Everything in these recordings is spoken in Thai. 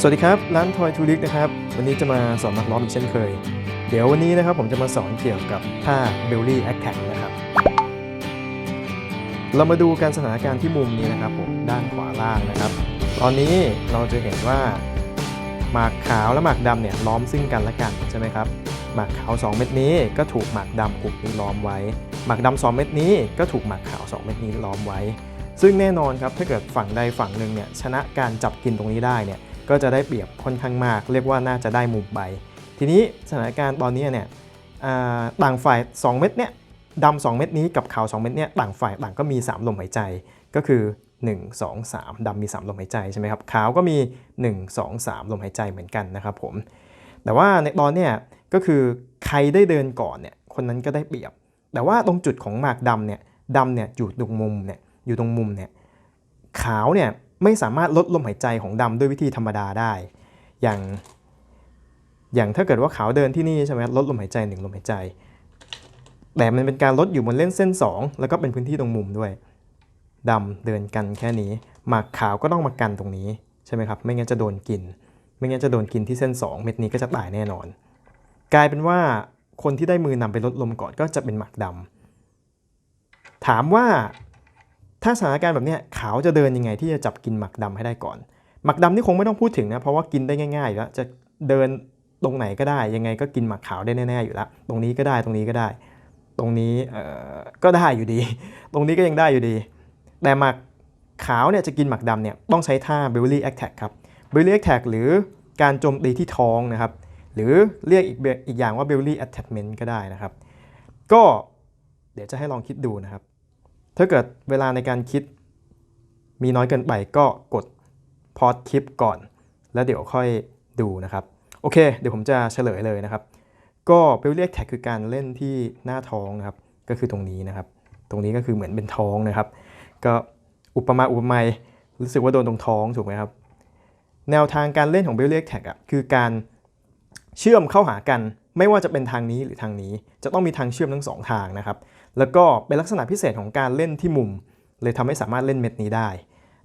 สวัสดีครับ ร้านทอยทูลิกนะครับ วันนี้จะมาสอนนักร้องอีกเช่นเคย เดี๋ยววันนี้นะครับผมจะมาสอนเกี่ยวกับท่าเบลลี่แอคแท็กนะครับ เรามาดูการสถานการณ์ที่มุมนี้นะครับผมด้านขวาล่างนะครับ ตอนนี้เราจะเห็นว่าหมากขาวและหมากดำเนี่ยล้อมซึ่งกันและกันใช่ไหมครับหมากขาว 2 เม็ดนี้ก็ถูกหมากดำกลุ่มนี้ล้อมไว้ หมากดำ2เม็ดนี้ก็ถูกหมากขาว 2 เม็ดนี้ล้อมไว้ ซึ่งแน่นอนครับถ้าเกิดฝั่งใดฝั่งหนึ่งเนี่ยชนะการจับกินตรงนี้ได้เนี่ย ก็จะได้เปรียบค่อนข้างมาก เรียกว่าน่าจะได้มุมใบทีนี้สถานการณ์ตอนนี้เนี่ยต่างฝ่าย 2 เม็ดเนี่ยดำ2เม็ดนี้กับขาว 2 เม็ดเนี่ยต่างฝ่ายต่างก็มี 3 ลมหายใจก็คือ 1 2 3ดำมี 3 ลมหายใจใช่ไหมครับขาวก็มี 1 2 3 ลมหายใจเหมือนกันนะครับผมแต่ว่าในตอนเนี้ยก็คือใครได้เดินก่อนเนี่ยคนนั้นก็ได้เปรียบ แต่ว่าตรงจุดของหมากดำเนี่ยดำเนี่ยอยู่ตรงมุมเนี่ยอยู่ตรงมุมเนี่ยขาวเนี่ย ไม่สามารถลดลมหายใจของดำด้วยวิธีธรรมดาได้ อย่าง อย่างถ้าเกิดว่าขาวเดินที่นี่ใช่ไหมลดลมหายใจหนึ่งลมหายใจ แต่มันเป็นการลดอยู่บนเล่นเส้น 2 แล้วก็เป็นพื้นที่ตรงมุมด้วยดำเดินกันแค่นี้ หมากขาวก็ต้องมากันตรงนี้ใช่ไหมครับ ไม่งั้นจะโดนกิน ไม่งั้นจะโดนกินที่เส้น 2 เม็ดนี้ก็จะตายแน่นอน กลายเป็นว่าคนที่ได้มือนำไปลดลมก่อนก็จะเป็นหมากดำถามว่า ถ้าสถานการณ์แบบนี้ขาวจะเดินยังไงที่จะจับกินหมากดำให้ได้ก่อน หมากดำนี่คงไม่ต้องพูดถึงนะเพราะว่ากินได้ง่ายๆอยู่แล้วจะเดินตรงไหนก็ได้ยังไงก็กินหมากขาวได้แน่ๆอยู่แล้ว ตรงนี้ก็ได้ตรงนี้ก็ได้ ตรงนี้ก็ได้อยู่ดี ตรงนี้ก็ยังได้อยู่ดี แต่หมากขาวเนี่ยจะกินหมากดำเนี่ยต้องใช้ท่า b e l l y attack ครับ b e l l y attack หรือการโจมตีที่ท้องนะครับ หรือเรียกอีกแบบอีกอย่างว่า belly attachment ก็ได้นะครับ ก็เดี๋ยวจะให้ลองคิดดูนะครับ ถ้าเกิดเวลาในการคิดมีน้อยเกินไปก็กดพอดคลิปก่อน แล้วเดี๋ยวค่อยดูนะครับ โอเค เดี๋ยวผมจะเฉลยเลยนะครับ ก็ belly attack คือการเล่นที่หน้าท้องนะครับ ก็คือตรงนี้นะครับ ตรงนี้ก็คือเหมือนเป็นท้องนะครับ ก็อุปมาอุปไมยรู้สึกว่าโดนตรงท้องถูกไหมครับ แนวทางการเล่นของ belly attack อะคือการเชื่อมเข้าหากัน ไม่ว่าจะเป็นทางนี้หรือทางนี้ จะต้องมีทางเชื่อมทั้งสองทางนะครับ แล้วก็เป็นลักษณะพิเศษของการเล่นที่มุม เลยทำให้สามารถเล่นเม็ดนี้ได้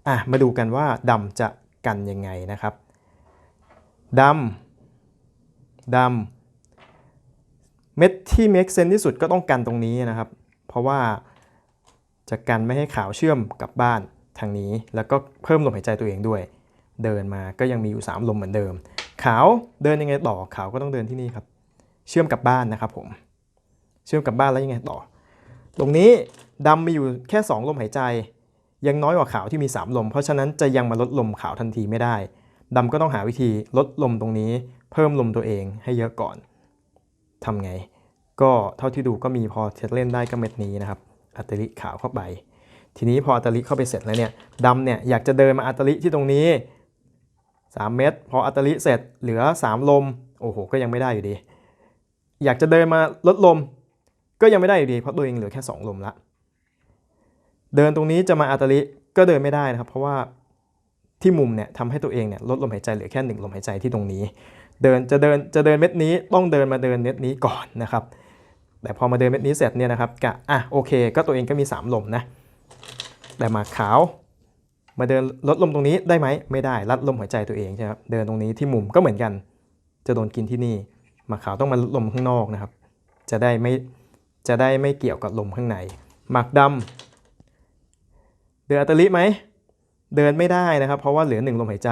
อะมาดูกันว่าดำจะกันยังไงนะครับดำดำเม็ดที่ make sense ที่สุดก็ต้องกันตรงนี้นะครับ เพราะว่าจะกันไม่ให้ขาวเชื่อมกับบ้านทางนี้ แล้วก็เพิ่มลมหายใจตัวเองด้วย เดินมาก็ยังมีอยู่ 3 ลมเหมือนเดิม ขาวเดินยังไงต่อขาวก็ต้องเดินที่นี่ครับ เชื่อมกับบ้านนะครับผม เชื่อมกับบ้านแล้วยังไงต่อ ตรงนี้ดำมีอยู่แค่ 2 ลมหายใจ ยังน้อยกว่าขาวที่มี 3 ลม เพราะฉะนั้นจะยังมาลดลมขาวทันทีไม่ได้ดำก็ต้องหาวิธีลดลมตรงนี้ เพิ่มลมตัวเองให้เยอะก่อนทำไง ก็เท่าที่ดูก็มีพอจะเล่นได้ก็เม็ดนี้นะครับอัตลิขาวเข้าไป ทีนี้พออัตลิเข้าไปเสร็จแล้วเนี่ยดำเนี่ยอยากจะเดินมาอัตลิที่ตรงนี้ 3 เม็ดพออัตตลิเสร็จเหลือ 3 ลม โอ้โห ก็ยังไม่ได้อยู่ดี อยากจะเดินมาลดลม ก็ยังไม่ได้อยู่ดีเพราะตัวเองเหลือแค่ 2 ลมละเดินตรงนี้จะมาอัตตลิก็เดินไม่ได้นะครับ เพราะว่าที่มุมเนี่ยทำให้ตัวเองเนี่ยลดลมหายใจเหลือแค่ 1 ลมหายใจที่ตรงนี้ เดินจะเดินจะเดินเม็ดนี้ต้องเดินมาเดินเม็ดนี้ก่อนนะครับแต่พอมาเดินเม็ดนี้เสร็จเนี่ยนะครับกะอะโอเค ก็ตัวเองก็มี 3 ลมนะแต่มาขาวมาเดินลดลมตรงนี้ได้ไหมไม่ได้รัดลมหายใจตัวเองใช่ไหมครับเดินตรงนี้ที่มุมก็เหมือนกัน จะโดนกินที่นี่มาขาวต้องมาลดลมข้างนอกนะครับ จะได้ไม่ จะได้ไม่เกี่ยวกับลมข้างใน หมากดำเดินอัตลิไหม เดินไม่ได้นะครับ เพราะว่าเหลือหนึ่งลมหายใจ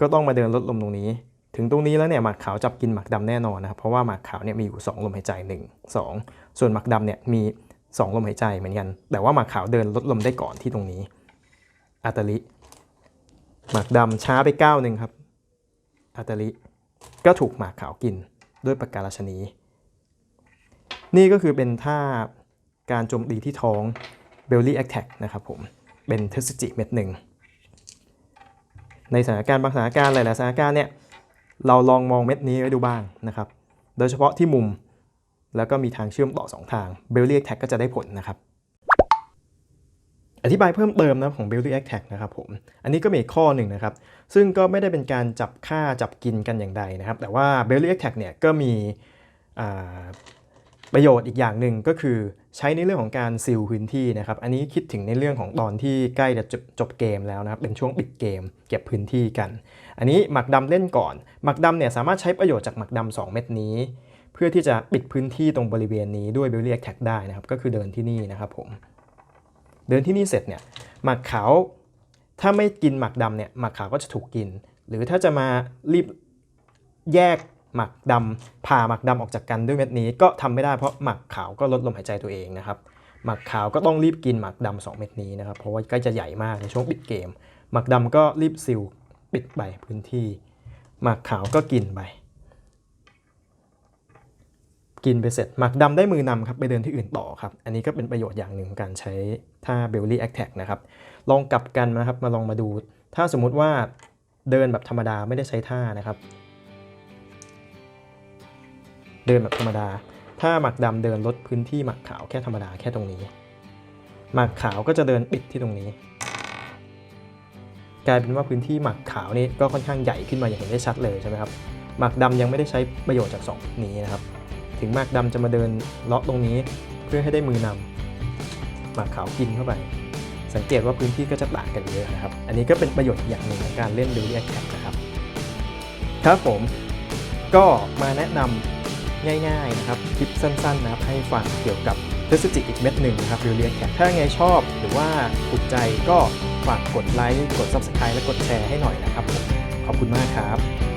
ก็ต้องมาเดินลดลมตรงนี้ ถึงตรงนี้แล้วเนี่ยหมากขาวจับกินหมากดำแน่นอนนะครับ เพราะว่าหมากขาวเนี่ยมีอยู่ 2 ลมหายใจ 1 2 ส่วนหมากดำเนี่ยมี 2 ลมหายใจเหมือนกัน แต่ว่าหมากขาวเดินลดลมได้ก่อนที่ตรงนี้ อัตลิหมากดำช้าไปก้าวหนึ่งครับอัตลิก็ถูกหมากขาวกินด้วยปากการาชนี นี่ก็คือเป็นท่าการโจมตีที่ท้อง belly attack นะครับผม เป็นเทสจิเม็ดหนึ่ง ในสถานการณ์บางสถานการณ์หลายๆสถานการณ์เนี่ย เราลองมองเม็ดนี้ไว้ดูบ้างนะครับ โดยเฉพาะที่มุม แล้วก็มีทางเชื่อมต่อ 2 ทาง belly attack ก็จะได้ผลนะครับ อธิบายเพิ่มเติมนะของ belly attack นะครับผม อันนี้ก็มีอีกข้อหนึ่งนะครับ ซึ่งก็ไม่ได้เป็นการจับฆ่าจับกินกันอย่างใดนะครับ แต่ว่า belly attack เนี่ยก็มี ประโยชน์อีกอย่างหนึ่งก็คือใช้ในเรื่องของการซีลพื้นที่นะครับ อันนี้คิดถึงในเรื่องของตอนที่ใกล้จะจบจบเกมแล้วนะครับ เป็นช่วงปิดเกม เก็บพื้นที่กัน อันนี้หมักดำเล่นก่อน หมักดำเนี่ยสามารถใช้ประโยชน์จากหมักดำสองเม็ดนี้ เพื่อที่จะปิดพื้นที่ตรงบริเวณนี้ด้วยเบลเลียแท็กได้นะครับ ก็คือเดินที่นี่นะครับผม เดินที่นี่เสร็จเนี่ยหมักขาวถ้าไม่กินหมักดำเนี่ยหมักขาวก็จะถูกกิน หรือถ้าจะมารีบแยก หมักดำผ่าหมักดำออกจากกันด้วยเม็ดนี้ก็ทำไม่ได้เพราะหมักขาวก็ลดลมหายใจตัวเองนะครับหมักขาวก็ต้องรีบกินหมักดำสองเม็ดนี้นะครับเพราะว่าใกล้จะใหญ่มากในช่วงปิดเกม หมักดำก็รีบซิลปิดไปพื้นที่ หมักขาวก็กินไปกินไปเสร็จหมักดำได้มือนำครับไปเดินที่อื่นต่อครับ อันนี้ก็เป็นประโยชน์อย่างหนึ่งของการใช้ท่าเบลลี่แอคแท็กนะครับลองกลับกันนะครับมาลองมาดู ถ้าสมมุติว่าเดินแบบธรรมดาไม่ได้ใช้ท่านะครับ เดินแบบธรรมดา ถ้าหมักดำเดินลดพื้นที่หมักขาวแค่ธรรมดาแค่ตรงนี้ หมักขาวก็จะเดินปิดที่ตรงนี้ กลายเป็นว่าพื้นที่หมักขาวนี่ก็ค่อนข้างใหญ่ขึ้นมาอย่างเห็นได้ชัดเลยใช่ไหมครับ หมักดำยังไม่ได้ใช้ประโยชน์จากสองนี้นะครับ ถึงหมักดำจะมาเดินเลาะตรงนี้เพื่อให้ได้มือนำหมักขาวกินเข้าไป สังเกตว่าพื้นที่ก็จะต่างกันเยอะนะครับ อันนี้ก็เป็นประโยชน์อย่างหนึ่งของการเล่นดูเรียกแท็กนะครับ ครับผมก็มาแนะนำ ง่ายๆนะครับคลิปสั้นๆนะครับให้ฟังเกี่ยวกับเทสจิกอีกเม็ดหนึ่งนะครับเรียนแท็กถ้าไงชอบหรือว่าถูกใจก็ฝากกดไลค์กด Subscribe และกดแชร์ให้หน่อยนะครับผมขอบคุณมากครับ